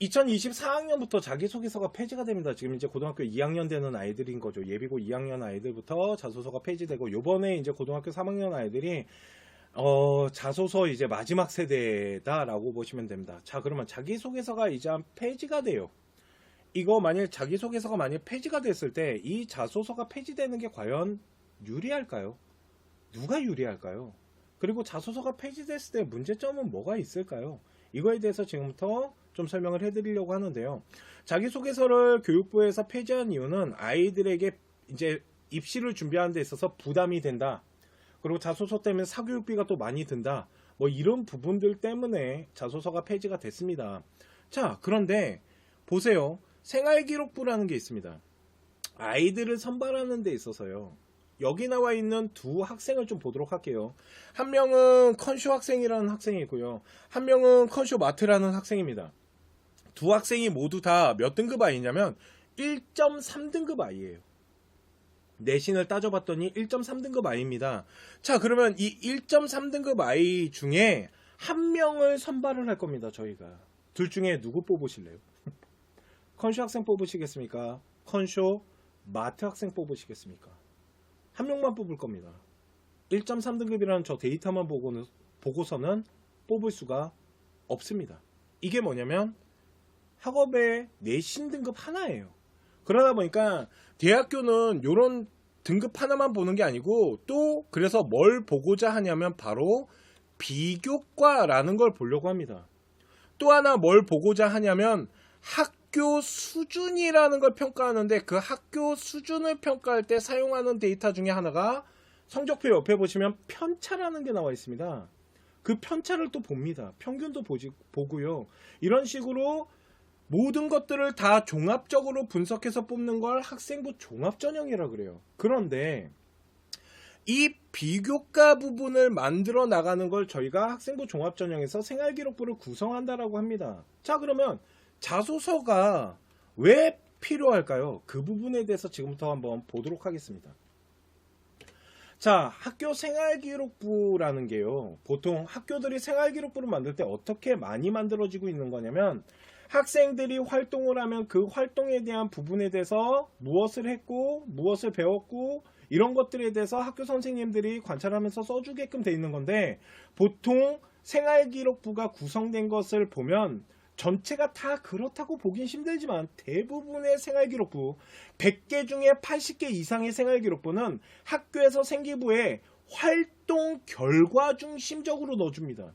2024학년부터 자기소개서가 폐지가 됩니다. 지금 이제 고등학교 2학년 되는 아이들인 거죠. 예비고 2학년 아이들부터 자소서가 폐지되고 요번에 이제 고등학교 3학년 아이들이 어, 자소서 이제 마지막 세대다라고 보시면 됩니다. 자, 그러면 자기소개서가 이제 폐지가 돼요. 이거 만일 자기소개서가 만약 폐지가 됐을 때 이 자소서가 폐지되는 게 과연 유리할까요? 누가 유리할까요? 그리고 자소서가 폐지됐을 때 문제점은 뭐가 있을까요? 이거에 대해서 지금부터 좀 설명을 해드리려고 하는데요. 자기소개서를 교육부에서 폐지한 이유는 아이들에게 이제 입시를 준비하는 데 있어서 부담이 된다. 그리고 자소서 때문에 사교육비가 또 많이 든다. 뭐 이런 부분들 때문에 자소서가 폐지가 됐습니다. 자, 그런데 보세요. 생활기록부라는 게 있습니다. 아이들을 선발하는 데 있어서요. 여기 나와 있는 두 학생을 좀 보도록 할게요. 한 명은 컨쇼 학생이라는 학생이고요. 한 명은 컨쇼 마트라는 학생입니다. 두 학생이 모두 다 몇 등급 아이냐면 1.3등급 아이예요. 내신을 따져봤더니 1.3등급 아이입니다. 자, 그러면 이 1.3등급 아이 중에 한 명을 선발을 할 겁니다. 저희가. 둘 중에 누구 뽑으실래요? 컨쇼 학생 뽑으시겠습니까? 컨쇼 마트 학생 뽑으시겠습니까? 한 명만 뽑을 겁니다. 1.3등급이라는 저 데이터만 보고는, 보고서는 뽑을 수가 없습니다. 이게 뭐냐면 학업의 내신 등급 하나예요. 그러다 보니까 대학교는 이런 등급 하나만 보는 게 아니고 또 그래서 뭘 보고자 하냐면 바로 비교과라는 걸 보려고 합니다. 또 하나 뭘 보고자 하냐면 학교 수준이라는 걸 평가하는데 그 학교 수준을 평가할 때 사용하는 데이터 중에 하나가 성적표 옆에 보시면 편차라는 게 나와 있습니다. 그 편차를 또 봅니다. 평균도 보지, 보고요. 이런 식으로 모든 것들을 다 종합적으로 분석해서 뽑는 걸 학생부 종합 전형이라 그래요. 그런데 이 비교과 부분을 만들어 나가는 걸 저희가 학생부 종합 전형에서 생활 기록부를 구성한다라고 합니다. 자, 그러면 자소서가 왜 필요할까요? 그 부분에 대해서 지금부터 한번 보도록 하겠습니다. 자, 학교 생활기록부라는 게요. 보통 학교들이 생활기록부를 만들 때 어떻게 많이 만들어지고 있는 거냐면 학생들이 활동을 하면 그 활동에 대한 부분에 대해서 무엇을 했고 무엇을 배웠고 이런 것들에 대해서 학교 선생님들이 관찰하면서 써주게끔 돼 있는 건데 보통 생활기록부가 구성된 것을 보면 전체가 다 그렇다고 보긴 힘들지만 대부분의 생활기록부 100개 중에 80개 이상의 생활기록부는 학교에서 생기부에 활동 결과 중심적으로 넣어줍니다.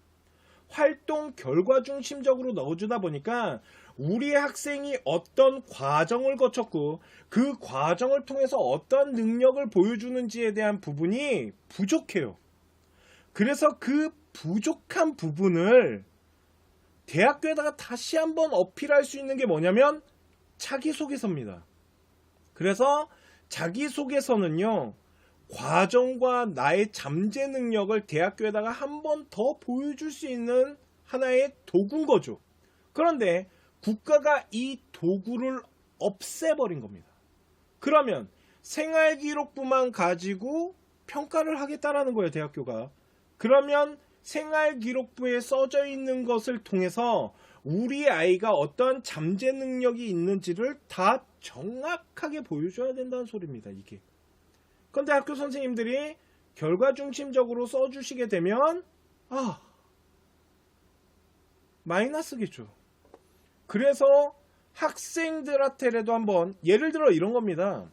활동 결과 중심적으로 넣어주다 보니까 우리 학생이 어떤 과정을 거쳤고 그 과정을 통해서 어떤 능력을 보여주는지에 대한 부분이 부족해요. 그래서 그 부족한 부분을 대학교에다가 다시 한번 어필할 수 있는 게 뭐냐면 자기소개서입니다. 그래서 자기소개서는요, 과정과 나의 잠재 능력을 대학교에다가 한 번 더 보여줄 수 있는 하나의 도구인 거죠. 그런데 국가가 이 도구를 없애버린 겁니다. 그러면 생활 기록부만 가지고 평가를 하겠다라는 거예요, 대학교가. 그러면 생활 기록부에 써져 있는 것을 통해서 우리 아이가 어떤 잠재 능력이 있는지를 다 정확하게 보여줘야 된다는 소리입니다, 이게. 근데 학교 선생님들이 결과 중심적으로 써주시게 되면, 아, 마이너스겠죠. 그래서 학생들한테라도 한번, 예를 들어 이런 겁니다.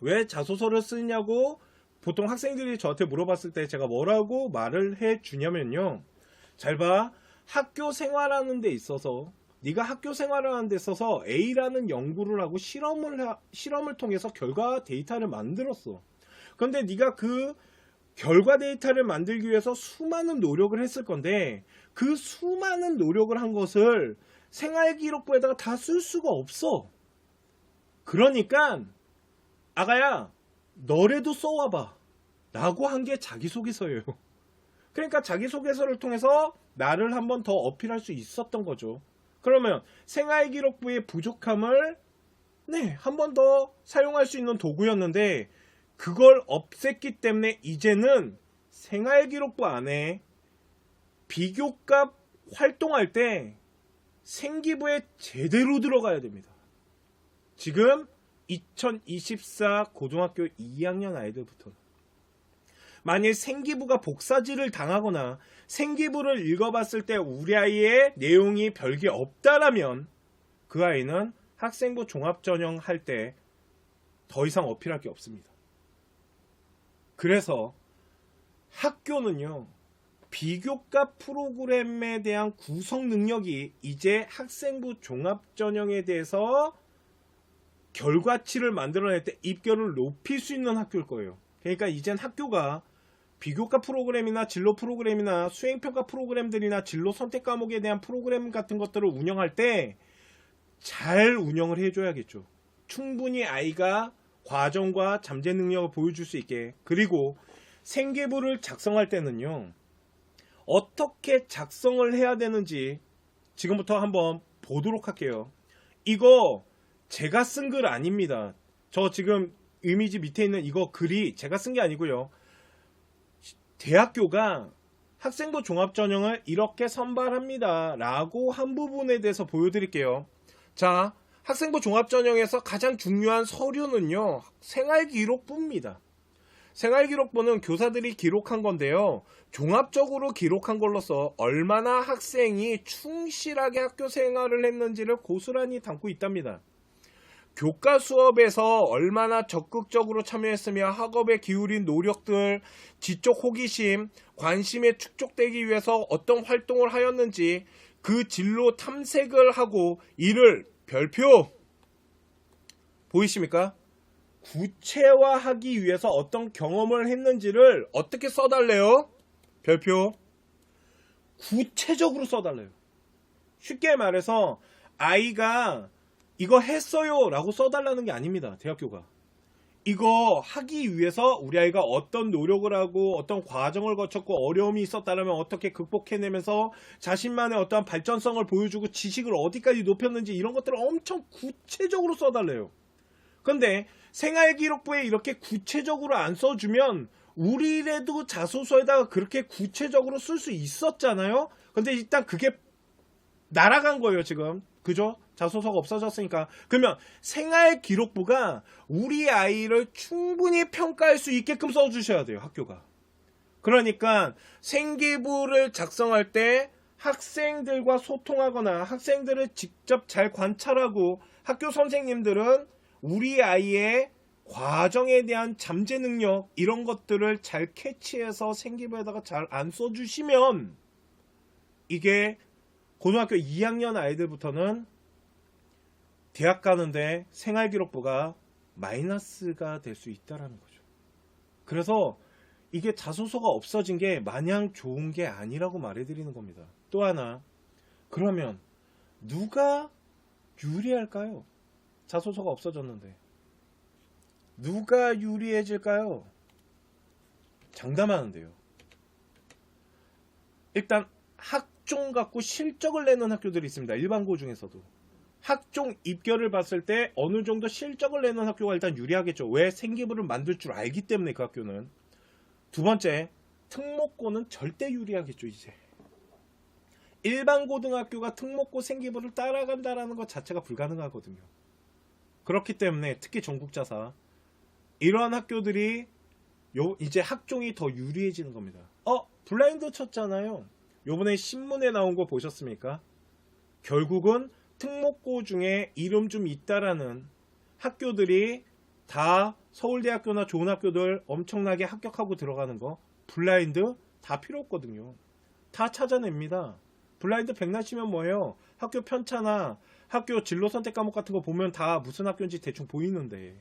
왜 자소서를 쓰냐고 보통 학생들이 저한테 물어봤을 때 제가 뭐라고 말을 해 주냐면요. 잘 봐. 학교 생활하는 데 있어서 네가 학교 생활하는 데 있어서 A라는 연구를 하고 실험을 하- 실험을 통해서 결과 데이터를 만들었어. 그런데 네가 그 결과 데이터를 만들기 위해서 수많은 노력을 했을 건데 그 수많은 노력을 한 것을 생활 기록부에다가 다 쓸 수가 없어. 그러니까 아가야 너래도 써와봐. 라고 한 게 자기소개서예요. 그러니까 자기소개서를 통해서 나를 한번 더 어필할 수 있었던 거죠. 그러면 생활 기록부의 부족함을 네, 한 번 더 사용할 수 있는 도구였는데 그걸 없앴기 때문에 이제는 생활기록부 안에 비교값 활동할 때 생기부에 제대로 들어가야 됩니다. 지금 2024 고등학교 2학년 아이들부터 만일 생기부가 복사지를 당하거나 생기부를 읽어봤을 때 우리 아이의 내용이 별게 없다라면 그 아이는 학생부 종합전형 할 때 더 이상 어필할 게 없습니다. 그래서 학교는요, 비교과 프로그램에 대한 구성 능력이 이제 학생부 종합전형에 대해서 결과치를 만들어낼 때 입결을 높일 수 있는 학교일 거예요. 그러니까 이젠 학교가 비교과 프로그램이나 진로 프로그램이나 수행평가 프로그램들이나 진로 선택 과목에 대한 프로그램 같은 것들을 운영할 때 잘 운영을 해줘야겠죠. 충분히 아이가 과정과 잠재 능력을 보여줄 수 있게 그리고 생계부를 작성할 때는요 어떻게 작성을 해야 되는지 지금부터 한번 보도록 할게요. 이거 제가 쓴 글 아닙니다. 저 지금 이미지 밑에 있는 이거 글이 제가 쓴 게 아니고요. 대학교가 학생부 종합전형을 이렇게 선발합니다. 라고 한 부분에 대해서 보여드릴게요. 자, 학생부 종합전형에서 가장 중요한 서류는요, 생활기록부입니다. 생활기록부는 교사들이 기록한 건데요. 종합적으로 기록한 걸로서 얼마나 학생이 충실하게 학교 생활을 했는지를 고스란히 담고 있답니다. 교과 수업에서 얼마나 적극적으로 참여했으며 학업에 기울인 노력들, 지적 호기심, 관심에 축적되기 위해서 어떤 활동을 하였는지 그 진로 탐색을 하고 이를 별표 보이십니까? 구체화하기 위해서 어떤 경험을 했는지를 어떻게 써달래요? 별표 구체적으로 써달래요. 쉽게 말해서 아이가 이거 했어요 라고 써달라는 게 아닙니다. 대학교가. 이거 하기 위해서 우리 아이가 어떤 노력을 하고 어떤 과정을 거쳤고 어려움이 있었다면 어떻게 극복해내면서 자신만의 어떠한 발전성을 보여주고 지식을 어디까지 높였는지 이런 것들을 엄청 구체적으로 써달래요. 근데 생활 기록부에 이렇게 구체적으로 안 써주면 우리라도 자소서에다가 그렇게 구체적으로 쓸 수 있었잖아요. 근데 일단 그게 날아간 거예요 지금. 그죠? 자소서가 없어졌으니까. 그러면 생활 기록부가 우리 아이를 충분히 평가할 수 있게끔 써주셔야 돼요 학교가. 그러니까 생기부를 작성할 때 학생들과 소통하거나 학생들을 직접 잘 관찰하고 학교 선생님들은 우리 아이의 과정에 대한 잠재 능력 이런 것들을 잘 캐치해서 생기부에다가 잘 안 써주시면 이게 고등학교 2학년 아이들부터는 대학 가는데 생활기록부가 마이너스가 될 수 있다라는 거죠. 그래서 이게 자소서가 없어진 게 마냥 좋은 게 아니라고 말해드리는 겁니다. 또 하나, 그러면 누가 유리할까요? 자소서가 없어졌는데. 누가 유리해질까요? 장담하는데요. 일단 학 종 갖고 실적을 내는 학교들이 있습니다. 일반고 중에서도. 학종 입결을 봤을 때 어느 정도 실적을 내는 학교가 일단 유리하겠죠. 왜 생기부를 만들 줄 알기 때문에 그 학교는. 두 번째, 특목고는 절대 유리하겠죠, 이제. 일반 고등학교가 특목고 생기부를 따라간다라는 것 자체가 불가능하거든요. 그렇기 때문에 특히 전국자사 이러한 학교들이 요 이제 학종이 더 유리해지는 겁니다. 어 블라인드 쳤잖아요. 요번에 신문에 나온 거 보셨습니까? 결국은 특목고 중에 이름 좀 있다라는 학교들이 다 서울대학교나 좋은 학교들 엄청나게 합격하고 들어가는 거 블라인드 다 필요 없거든요. 다 찾아냅니다. 블라인드 백날치면 뭐예요? 학교 편차나 학교 진로 선택 과목 같은 거 보면 다 무슨 학교인지 대충 보이는데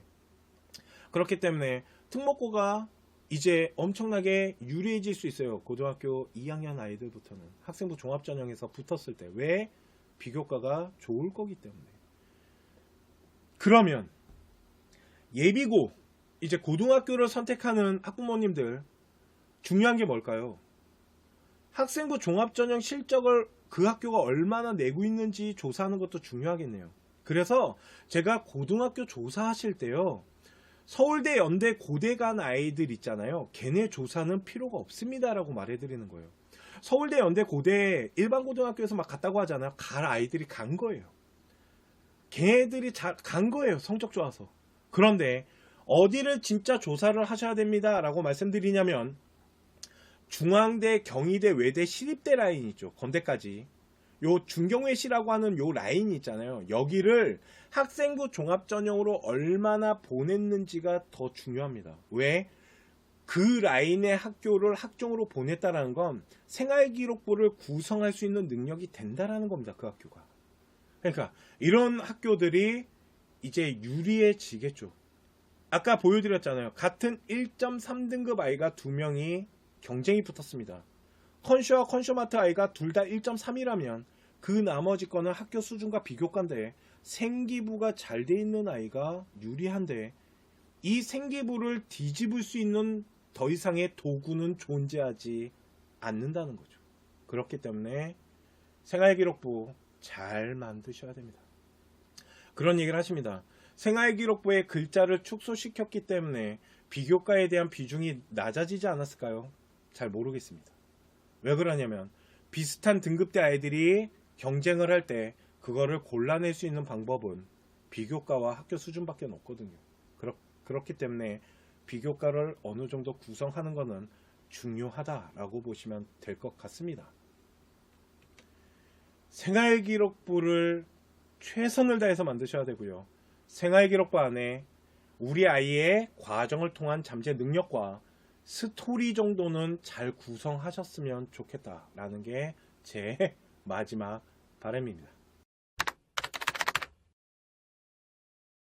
그렇기 때문에 특목고가 이제 엄청나게 유리해질 수 있어요. 고등학교 2학년 아이들부터는 학생부 종합전형에서 붙었을 때 왜 비교과가 좋을 거기 때문에 그러면 예비고 이제 고등학교를 선택하는 학부모님들 중요한 게 뭘까요? 학생부 종합전형 실적을 그 학교가 얼마나 내고 있는지 조사하는 것도 중요하겠네요. 그래서 제가 고등학교 조사하실 때요. 서울대, 연대, 고대 간 아이들 있잖아요. 걔네 조사는 필요가 없습니다라고 말해드리는 거예요. 서울대, 연대, 고대 일반 고등학교에서 막 갔다고 하잖아요. 갈 아이들이 간 거예요. 걔네들이 자- 간 거예요. 성적 좋아서. 그런데 어디를 진짜 조사를 하셔야 됩니다라고 말씀드리냐면 중앙대, 경희대, 외대, 시립대 라인 있죠. 건대까지. 요 중경외시라고 하는 요 라인이 있잖아요. 여기를 학생부 종합 전형으로 얼마나 보냈는지가 더 중요합니다. 왜? 그 라인의 학교를 학종으로 보냈다라는 건 생활 기록부를 구성할 수 있는 능력이 된다라는 겁니다. 그 학교가. 그러니까 이런 학교들이 이제 유리해지겠죠. 아까 보여드렸잖아요. 같은 1.3등급 아이가 두 명이 경쟁이 붙었습니다. 컨슈와 컨슈마트 아이가 둘 다 1.3이라면 그 나머지 거는 학교 수준과 비교과인데 생기부가 잘 돼 있는 아이가 유리한데 이 생기부를 뒤집을 수 있는 더 이상의 도구는 존재하지 않는다는 거죠. 그렇기 때문에 생활기록부 잘 만드셔야 됩니다. 그런 얘기를 하십니다. 생활기록부의 글자를 축소시켰기 때문에 비교과에 대한 비중이 낮아지지 않았을까요? 잘 모르겠습니다. 왜 그러냐면 비슷한 등급대 아이들이 경쟁을 할 때 그거를 골라낼 수 있는 방법은 비교과와 학교 수준밖에 없거든요. 그렇, 그렇기 때문에 비교과를 어느 정도 구성하는 것은 중요하다라고 보시면 될 것 같습니다. 생활기록부를 최선을 다해서 만드셔야 되고요. 생활기록부 안에 우리 아이의 과정을 통한 잠재 능력과 스토리 정도는 잘 구성하셨으면 좋겠다라는 게제 마지막 바람입니다.